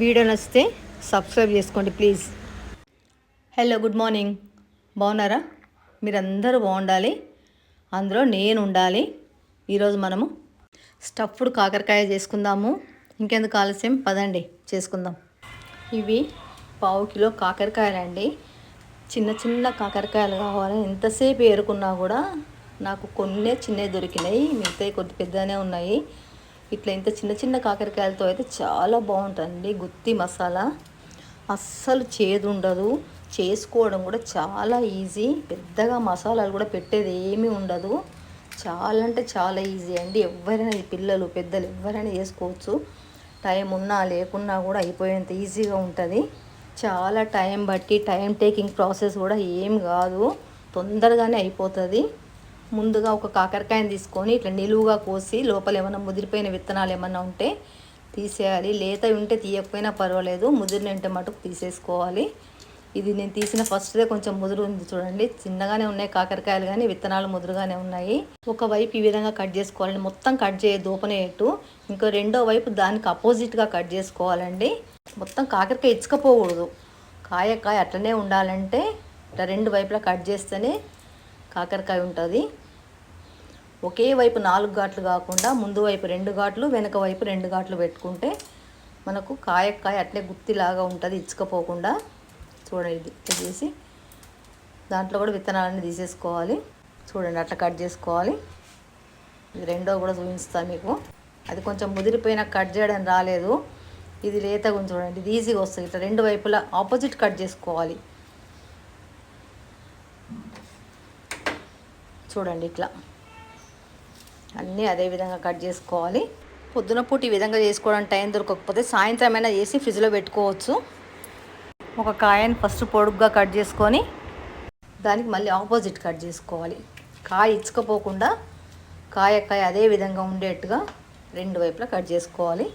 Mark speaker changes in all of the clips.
Speaker 1: Video నచ్చితే subscribe చేసుకోండి please. Hello good morning. బాగున్నారా? మీరందరూ బాగుండాలి. అందులో నేను ఉండాలి. ఈరోజు మనము స్టఫ్డ్ కాకరకాయ చేసుకుందాము. ఇంకెందుకు ఆలస్యం? పదండి చేసుకుందాం. ఇవి పావు కిలో కాకరకాయలండి. చిన్న చిన్న కాకరకాయలు కావాలి. ఎంతసేపు ఏరుకున్నా కూడా నాకు కొన్ని చిన్నవి దొరికినాయి. మిగతాయి కొద్ది పెద్దగానే ఉన్నాయి. ఇట్లా ఇంత చిన్న చిన్న కాకరకాయలతో అయితే చాలా బాగుంటుందండి. గుత్తి మసాలా అస్సలు చేదు ఉండదు చేసుకోవడం కూడా చాలా ఈజీ. పెద్దగా మసాలాలు కూడా పెట్టేది ఏమీ ఉండదు. చాలా అంటే చాలా ఈజీ అండి. ఎవరైనా పిల్లలు పెద్దలు ఎవరైనా చేసుకోవచ్చు. టైం ఉన్నా లేకున్నా కూడా అయిపోయేంత ఈజీగా ఉంటుంది. చాలా టైం బట్టి టైం టేకింగ్ ప్రాసెస్ కూడా ఏం కాదు. తొందరగానే అయిపోతుంది. ముందుగా ఒక కాకరకాయని తీసుకొని ఇట్లా నిలువుగా కోసి లోపల ఏమైనా ముదిరిపోయిన విత్తనాలు ఏమైనా ఉంటే తీసేయాలి. లేత ఉంటే తీయకపోయినా పర్వాలేదు. ముదిరిన ఉంటే మటుకు తీసేసుకోవాలి. ఇది నేను తీసిన ఫస్ట్దే కొంచెం ముదురు ఉంది చూడండి. చిన్నగానే ఉన్నాయి కాకరకాయలు కానీ విత్తనాలు ముదురుగానే ఉన్నాయి. ఒక వైపు ఈ విధంగా కట్ చేసుకోవాలండి. మొత్తం కట్ చేయ దూపనేట్టు ఇంకో రెండో వైపు దానికి అపోజిట్గా కట్ చేసుకోవాలండి. మొత్తం కాకరకాయ ఇచ్చకపోకూడదు. కాయ కాయ అట్లనే ఉండాలంటే ఇట్లా రెండు వైపులా కట్ చేస్తేనే కాకరకాయ ఉంటుంది. ఒకే వైపు నాలుగు ఘాట్లు కాకుండా ముందు వైపు రెండు ఘాట్లు వెనక వైపు రెండు ఘాట్లు పెట్టుకుంటే మనకు కాయకాయ అట్లే గుత్తిలాగా ఉంటుంది ఇచ్చుకపోకుండా. చూడండి ఇట్లా చేసి దాంట్లో కూడా విత్తనాలన్నీ తీసేసుకోవాలి. చూడండి అట్లా కట్ చేసుకోవాలి. ఇది రెండో కూడా చూపిస్తాను మీకు. అది కొంచెం ముదిరిపోయిన కట్ చేయడం రాలేదు. ఇది లేతగా చూడండి ఇది ఈజీగా వస్తుంది. ఇట్లా రెండు వైపులా ఆపోజిట్ కట్ చేసుకోవాలి. చూడండి ఇట్లా. అన్నీ అదే విధంగా కట్ చేసుకోవాలి. పొద్దున పూట ఈ విధంగా చేసుకోవడం టైం దొరకకపోతే సాయంత్రం అయినా చేసి ఫ్రిడ్జ్లో పెట్టుకోవచ్చు. ఒక కాయని ఫస్ట్ పొడుగ్గా కట్ చేసుకొని దానికి మళ్ళీ ఆపోజిట్ కట్ చేసుకోవాలి. కాయ ఇచ్చుకపోకుండా కాయ కాయ అదే విధంగా ఉండేట్టుగా రెండు వైపులా కట్ చేసుకోవాలి.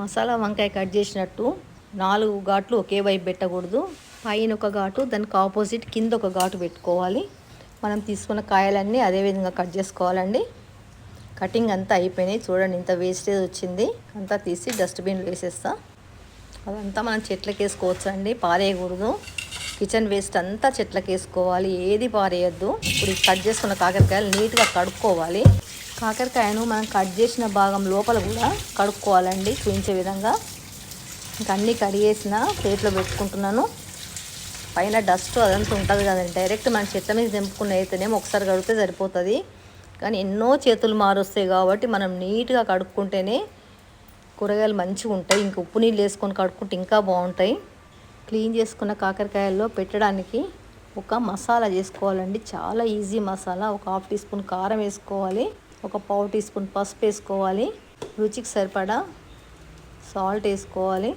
Speaker 1: మసాలా వంకాయ కట్ చేసినట్టు నాలుగు ఘాట్లు ఒకే వైపు పెట్టకూడదు. పైన ఒక ఘాటు దానికి ఆపోజిట్ కింద ఒక ఘాటు పెట్టుకోవాలి. మనం తీసుకున్న కాయలన్నీ అదే విధంగా కట్ చేసుకోవాలండి. కటింగ్ అంతా అయిపోయినాయి. చూడండి ఇంత వేస్టేజ్ వచ్చింది. అంతా తీసి డస్ట్బిన్లో వేసేస్తా. అదంతా మనం చెట్లకి వేసుకోవచ్చు అండి పారేయకూడదు. కిచెన్ వేస్ట్ అంతా చెట్లకి వేసుకోవాలి. ఏది పారేయద్దు. ఇప్పుడు కట్ చేసుకున్న కాకరకాయలు నీట్గా కడుక్కోవాలి. కాకరకాయను మనం కట్ చేసిన భాగం లోపల కూడా కడుక్కోవాలండి. చూపించే విధంగా. ఇంకా అన్నీ కడిగేసిన ప్లేట్లో పెట్టుకుంటున్నాను. పైన డస్ట్ అదంతా ఉంటుంది కదండి. డైరెక్ట్ మన చెట్ల మీద దింపుకుని అయితేనేమో ఒకసారి కడిగితే సరిపోతుంది. కానీ ఎన్నో చేతులు మారొస్తాయి కాబట్టి మనం నీట్గా కడుక్కుంటేనే కూరగాయలు మంచిగా ఉంటాయి. ఇంక ఉప్పు నీళ్ళు వేసుకొని కడుక్కుంటే ఇంకా బాగుంటాయి. క్లీన్ చేసుకున్న కాకరకాయల్లో పెట్టడానికి ఒక మసాలా చేసుకోవాలండి. చాలా ఈజీ మసాలా. ఒక హాఫ్ టీ స్పూన్ కారం వేసుకోవాలి. ఒక పావు టీ స్పూన్ పసుపు వేసుకోవాలి. రుచికి సరిపడా సాల్ట్ వేసుకోవాలి.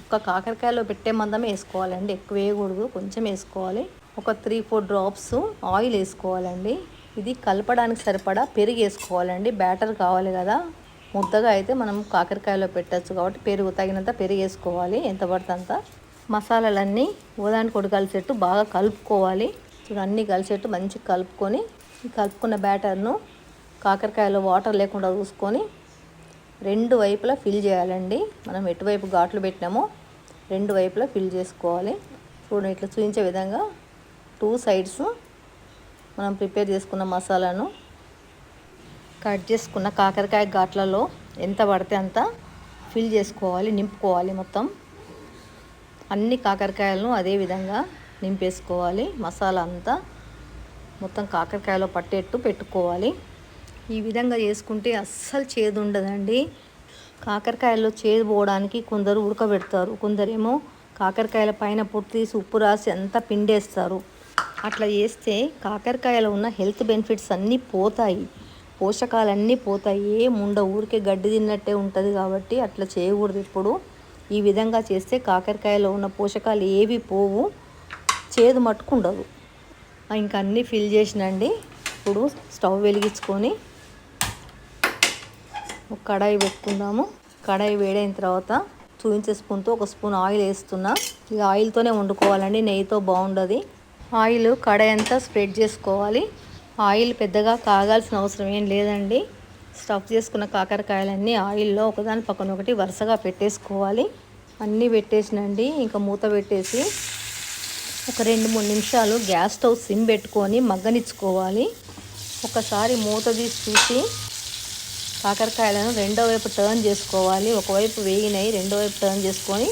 Speaker 1: ఒక కాకరకాయలో పెట్టే మందమే వేసుకోవాలండి. ఎక్కువ వేయకూడదు కొంచెం వేసుకోవాలి. ఒక త్రీ ఫోర్ డ్రాప్స్ ఆయిల్ వేసుకోవాలండి. ఇది కలపడానికి సరిపడా పెరుగు వేసుకోవాలండి. బ్యాటర్ కావాలి కదా. ముద్దగా అయితే మనం కాకరకాయలో పెట్టచ్చు కాబట్టి పెరుగు తగినంత పెరుగు వేసుకోవాలి. ఎంత పడితే అంత. మసాలాలన్నీ ఉదానికి కలిసేట్టు బాగా కలుపుకోవాలి. చూడు అన్నీ కలిసేట్టు మంచిగా కలుపుకొని కలుపుకున్న బ్యాటర్ను కాకరకాయలో వాటర్ లేకుండా చూసుకొని రెండు వైపులా ఫిల్ చేయాలండి. మనం ఎటువైపు ఘాట్లు పెట్టినామో రెండు వైపులా ఫిల్ చేసుకోవాలి. చూడండి ఇట్లా చూపించే విధంగా టూ సైడ్స్ మనం ప్రిపేర్ చేసుకున్న మసాలాను కట్ చేసుకున్న కాకరకాయ ఘాట్లలో ఎంత పడితే అంత ఫిల్ చేసుకోవాలి నింపుకోవాలి మొత్తం. అన్ని కాకరకాయలను అదే విధంగా నింపేసుకోవాలి. మసాలా అంతా మొత్తం కాకరకాయలో పట్టేట్టు పెట్టుకోవాలి. ఈ విధంగా చేసుకుంటే అస్సలు చేదు ఉండదండి. కాకరకాయల్లో చేదు పోవడానికి కొందరు ఉడకబెడతారు. కొందరేమో కాకరకాయల పైన పొట్టు తీసి ఉప్పు రాసి అంతా పిండేస్తారు. అట్లా చేస్తే కాకరకాయలో ఉన్న హెల్త్ బెనిఫిట్స్ అన్నీ పోతాయి. పోషకాలన్నీ పోతాయి. ఏం ఉండవు. ఊరికే గడ్డి తిన్నట్టే ఉంటుంది కాబట్టి అట్లా చేయకూడదు ఇప్పుడు ఈ విధంగా చేస్తే కాకరకాయలో ఉన్న పోషకాలు ఏవి పోవు చేదు మట్టుకుండదు ఇంకా అన్నీ ఫిల్ చేసినండి. ఇప్పుడు స్టవ్ వెలిగించుకొని ఒక కడాయి పెట్టుకుందాము. కడాయి వేడైన తర్వాత చూపించే స్పూన్తో ఒక స్పూన్ ఆయిల్ వేస్తున్నా. ఇక ఆయిల్తోనే వండుకోవాలండి నెయ్యితో బాగుండదు. ఆయిల్ కడాయి అంతా స్ప్రెడ్ చేసుకోవాలి. ఆయిల్ పెద్దగా కాగాల్సిన అవసరం ఏం లేదండి. స్టఫ్ చేసుకున్న కాకరకాయలన్నీ ఆయిల్లో ఒకదాని పక్కన ఒకటి వరుసగా పెట్టేసుకోవాలి. అన్నీ పెట్టేసినండి ఇంకా మూత పెట్టేసి ఒక రెండు మూడు నిమిషాలు గ్యాస్ స్టవ్ సిమ్ పెట్టుకొని మగ్గనిచ్చుకోవాలి. ఒకసారి మూత తీసి చూసి కాకరకాయలను రెండో వైపు టర్న్ చేసుకోవాలి. ఒకవైపు వేగినాయి రెండో వైపు టర్న్ చేసుకొని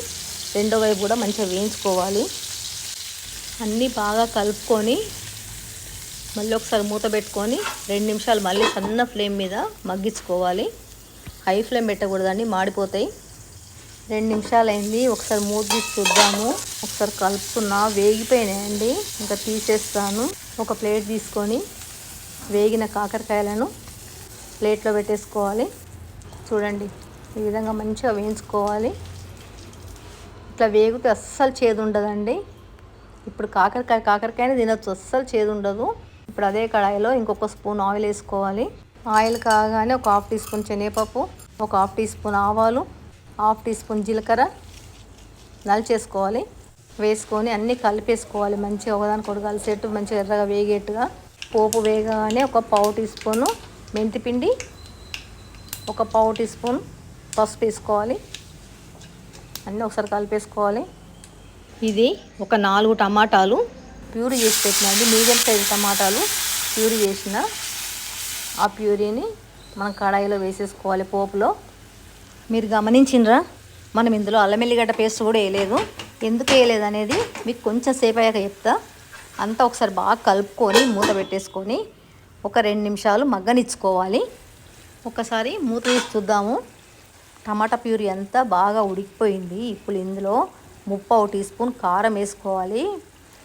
Speaker 1: రెండో వైపు కూడా మంచిగా వేయించుకోవాలి. అన్నీ బాగా కలుపుకొని మళ్ళీ ఒకసారి మూత పెట్టుకొని రెండు నిమిషాలు మళ్ళీ సన్న ఫ్లేమ్ మీద మగ్గించుకోవాలి. హై ఫ్లేమ్ పెట్టకూడదండి మాడిపోతాయి. రెండు నిమిషాలు అయింది ఒకసారి మూత తీసి చూద్దాము. ఒకసారి కలుపుకున్నా వేగిపోయినాయండి. ఇంకా తీసేస్తాను. ఒక ప్లేట్ తీసుకొని వేగిన కాకరకాయలను ప్లేట్లో పెట్టేసుకోవాలి. చూడండి ఈ విధంగా మంచిగా వేయించుకోవాలి. ఇట్లా వేగితే అస్సలు చేదు ఉండదండి. ఇప్పుడు కాకరకాయ కాకరకాయని తినొచ్చు అస్సలు చేదు ఉండదు. ఇప్పుడు అదే కడాయిలో ఇంకొక స్పూన్ ఆయిల్ వేసుకోవాలి. ఆయిల్ కాగానే ఒక హాఫ్ టీ స్పూన్ శనగపప్పు ఒక హాఫ్ టీ స్పూన్ ఆవాలు హాఫ్ టీ స్పూన్ జీలకర్ర నలిచేసుకోవాలి. వేసుకొని అన్నీ కలిపేసుకోవాలి మంచిగా ఒకదానికి కలిసేట్టు మంచిగా ఎర్రగా వేగేట్టుగా. పోపు వేగగానే ఒక పావు టీ స్పూను మెంతిపిండి ఒక పావు టీ స్పూన్ పసుపు వేసుకోవాలి. అన్నీ ఒకసారి కలిపేసుకోవాలి. ఇది ఒక నాలుగు టమాటాలు. ప్యూరీ చేసి పెట్టినండి మీడియం సైజు టమాటాలు ప్యూరీ చేసిన ఆ ప్యూరీని మనం కడాయిలో వేసేసుకోవాలి పోపులో. మీరు గమనించినరా? మనం ఇందులో అల్లం ఎల్లిగడ్డ పేస్ట్ కూడా వేయలేదు. ఎందుకు వేయలేదు అనేది మీకు కొంచెం సేపు అయ్యాక చెప్తా. అంతా ఒకసారి బాగా కలుపుకొని మూత పెట్టేసుకొని ఒక రెండు నిమిషాలు మగ్గనిచ్చుకోవాలి. ఒకసారి మూత తీసి చూద్దాము. టమాటా ప్యూరీ అంతా బాగా ఉడికిపోయింది. ఇప్పుడు ఇందులో ముప్పావు టీ స్పూన్ కారం వేసుకోవాలి.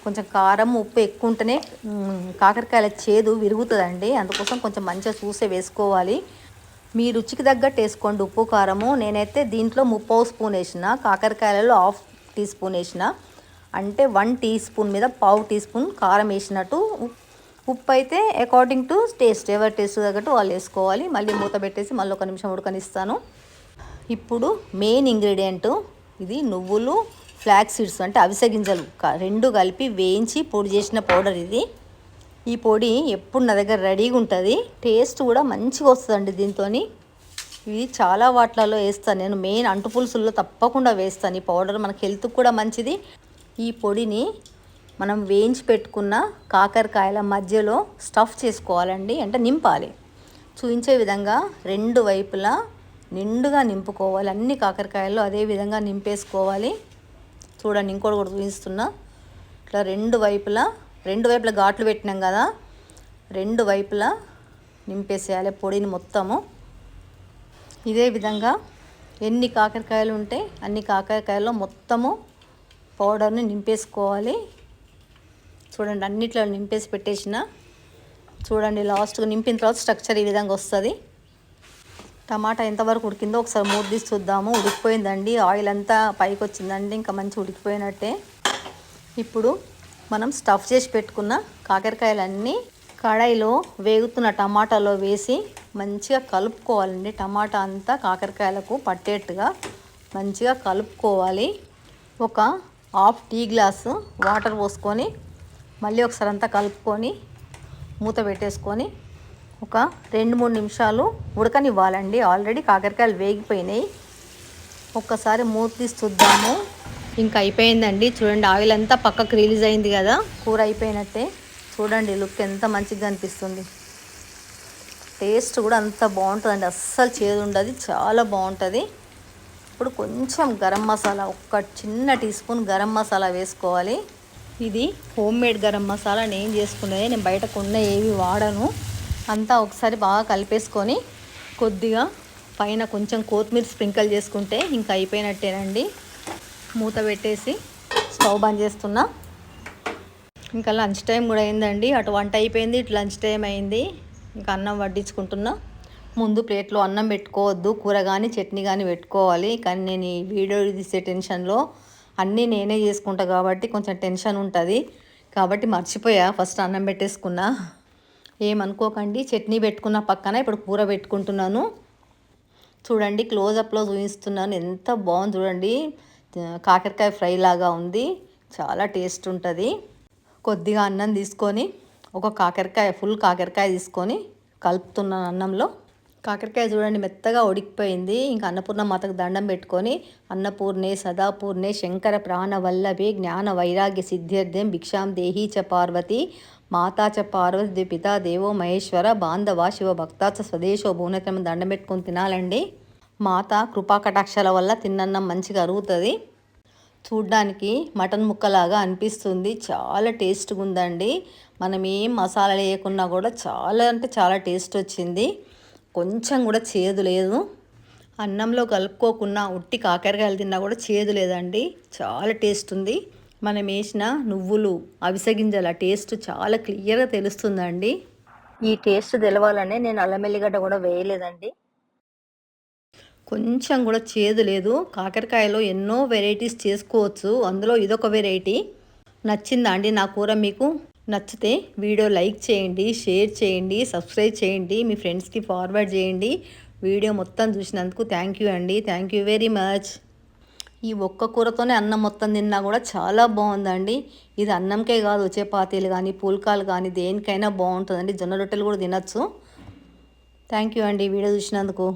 Speaker 1: కొంచెం కారం ఉప్పు ఎక్కువ ఉంటేనే కాకరకాయల చేదు విరుగుతుందండి. అందుకోసం కొంచెం మంచిగా చూసే వేసుకోవాలి. మీ రుచికి తగ్గట్టు వేసుకోండి ఉప్పు కారము. నేనైతే దీంట్లో ముప్పావు స్పూన్ వేసిన కాకరకాయలలో హాఫ్ టీ స్పూన్ వేసిన అంటే వన్ టీ స్పూన్ మీద పావు టీ స్పూన్ కారం వేసినట్టు ఉప్పు అయితే అకార్డింగ్ టు టేస్ట్ ఎవరి టేస్ట్ తగ్గట్టు వాళ్ళు వేసుకోవాలి. మళ్ళీ మూత పెట్టేసి మళ్ళీ ఒక నిమిషం ఉడకనిస్తాను. ఇప్పుడు మెయిన్ ఇంగ్రీడియంట్ ఇది నువ్వులు ఫ్లాక్ సీడ్స్ అంటే అవిసె గింజలు. రెండు కలిపి వేయించి పొడి చేసిన పౌడర్ ఇది. ఈ పొడి ఎప్పుడు నా దగ్గర రెడీగా ఉంటుంది. టేస్ట్ కూడా మంచిగా వస్తుందండి దీంతో ఇది చాలా వాట్లలో వేస్తాను. నేను మెయిన్ అంటు పులుసుల్లో తప్పకుండా వేస్తాను. ఈ పౌడర్ మనకి హెల్త్కి కూడా మంచిది. ఈ పొడిని మనం వేయించి పెట్టుకున్న కాకరకాయల మధ్యలో స్టఫ్ చేసుకోవాలండి అంటే నింపాలి. చూపించే విధంగా రెండు వైపులా నిండుగా నింపుకోవాలి. అన్ని కాకరకాయలు అదే విధంగా నింపేసుకోవాలి. చూడండి ఇంకోటి కూడా చూపిస్తున్నా. ఇట్లా రెండు వైపులా రెండు వైపులా ఘాట్లు పెట్టినాం కదా రెండు వైపులా నింపేసేయాలి పొడిని మొత్తము. ఇదే విధంగా ఎన్ని కాకరకాయలు ఉంటే అన్ని కాకరకాయల్లో మొత్తము పౌడర్ని నింపేసుకోవాలి. చూడండి అన్నిట్లో నింపేసి పెట్టేసిన. చూడండి లాస్ట్గా నింపిన తర్వాత స్ట్రక్చర్ ఈ విధంగా వస్తుంది. టమాటా ఎంతవరకు ఉడికిందో ఒకసారి మూడు తీసి చూద్దాము. ఉడికిపోయిందండి. ఆయిల్ అంతా పైకి వచ్చిందండి. ఇంకా మంచి ఉడికిపోయినట్టే. ఇప్పుడు మనం స్టఫ్ చేసి పెట్టుకున్న కాకరకాయలన్నీ కడాయిలో వేగుతున్న టమాటాలో వేసి మంచిగా కలుపుకోవాలండి. టమాటా అంతా కాకరకాయలకు పట్టేట్టుగా మంచిగా కలుపుకోవాలి. ఒక హాఫ్ టీ గ్లాసు వాటర్ పోసుకొని మళ్ళీ ఒకసారి అంతా కలుపుకొని మూత పెట్టేసుకొని ఒక రెండు మూడు నిమిషాలు ఉడకనివ్వాలండి. ఆల్రెడీ కాకరకాయలు వేగిపోయినాయి. ఒక్కసారి మూత తీసి చూద్దాము. ఇంకా అయిపోయిందండి. చూడండి ఆయిల్ అంతా పక్కకు రిలీజ్ అయింది కదా. కూర అయిపోయినట్టే. చూడండి లుక్ ఎంత మంచిగా అనిపిస్తుంది. టేస్ట్ కూడా అంత బాగుంటుందండి. అస్సలు చేదు ఉండదు. చాలా బాగుంటుంది. ఇప్పుడు కొంచెం గరం మసాలా ఒక్క చిన్న టీ స్పూన్ గరం మసాలా వేసుకోవాలి. ఇది హోమ్ మేడ్ గరం మసాలా. నేను చేసుకునేది నేను బయట కొన్న ఏవి వాడను. అంతా ఒకసారి బాగా కలిపేసుకొని కొద్దిగా పైన కొంచెం కొత్తిమీర స్ప్రింకల్ చేసుకుంటే ఇంకా అయిపోయినట్టేనండి మూత పెట్టేసి స్టవ్ బంద్ చేస్తున్నా. ఇంకా లంచ్ టైం కూడా అయిందండి. అటు వంట అయిపోయింది ఇటు లంచ్ టైం అయింది. ఇంకా అన్నం వడ్డించుకుంటున్నా. ముందు ప్లేట్లో అన్నం పెట్టుకోవద్దు కూర కానీ చట్నీ కానీ పెట్టుకోవాలి. కానీ నేను ఈ వీడియో తీసే టెన్షన్లో అన్నీ నేనే చేసుకుంటా కాబట్టి కొంచెం టెన్షన్ ఉంటుంది. కాబట్టి మర్చిపోయా ఫస్ట్ అన్నం పెట్టేసుకున్నా. ఏమనుకోకండి చట్నీ పెట్టుకున్న పక్కన ఇప్పుడు కూర పెట్టుకుంటున్నాను. చూడండి క్లోజప్లో చూపిస్తున్నాను. ఎంత బాగుంది చూడండి. కాకరకాయ ఫ్రై లాగా ఉంది. చాలా టేస్ట్ ఉంటుంది. కొద్దిగా అన్నం తీసుకొని ఒక కాకరకాయ ఫుల్ కాకరకాయ తీసుకొని కలుపుతున్నాను అన్నంలో. కాకరకాయ చూడండి మెత్తగా ఉడికిపోయింది. ఇంకా అన్నపూర్ణ మాతకు దండం పెట్టుకొని అన్నపూర్ణే సదాపూర్ణే శంకర ప్రాణవల్లభే జ్ఞాన వైరాగ్య సిద్ధ్యర్థం భిక్షాం దేహీ చ పార్వతి మాతా చ పార్వతి పితా దేవో మహేశ్వర బాంధవ శివ భక్తాచ స్వదేశో భువనతమ దండం పెట్టుకొని తినాలండి. మాత కృపాకటాక్షల వల్ల తిన్నన్నం మంచిగా అరుగుతుంది. చూడ్డానికి మటన్ ముక్కలాగా అనిపిస్తుంది. చాలా టేస్ట్గా ఉందండి. మనం ఏం మసాలా వేయకున్నా కూడా చాలా అంటే చాలా టేస్ట్ వచ్చింది. కొంచెం కూడా చేదు లేదు. అన్నంలో కలుపుకోకుండా ఉట్టి కాకరకాయలు తిన్నా కూడా చేదు లేదండి. చాలా టేస్ట్ ఉంది. మనం వేసిన నువ్వులు అవిసె గింజల టేస్ట్ చాలా క్లియర్గా తెలుస్తుందండి. ఈ టేస్ట్ తెలవాలనే నేను అల్లం ఎల్లిగడ్డ కూడా వేయలేదండి. కొంచెం కూడా చేదు లేదు. కాకరకాయలో ఎన్నో వెరైటీస్ చేసుకోవచ్చు. అందులో ఇదొక వెరైటీ నచ్చిందా అండి నా కూర మీకు? నచ్చితే వీడియో లైక్ చేయండి షేర్ చేయండి సబ్స్క్రైబ్ చేయండి మీ ఫ్రెండ్స్కి ఫార్వర్డ్ చేయండి. వీడియో మొత్తం చూసినందుకు థ్యాంక్ యూ అండి. Thank you very much. ఈ ఒక్క కూరతోనే అన్నం మొత్తం తిన్నా కూడా చాలా బాగుందండి. ఇది అన్నంకే కాదు చపాతీలు కానీ పూల్కాలు కానీ దేనికైనా బాగుంటుందండి. జొన్న రొట్టెలు కూడా తినచ్చు. థ్యాంక్ యూ అండి వీడియో చూసినందుకు.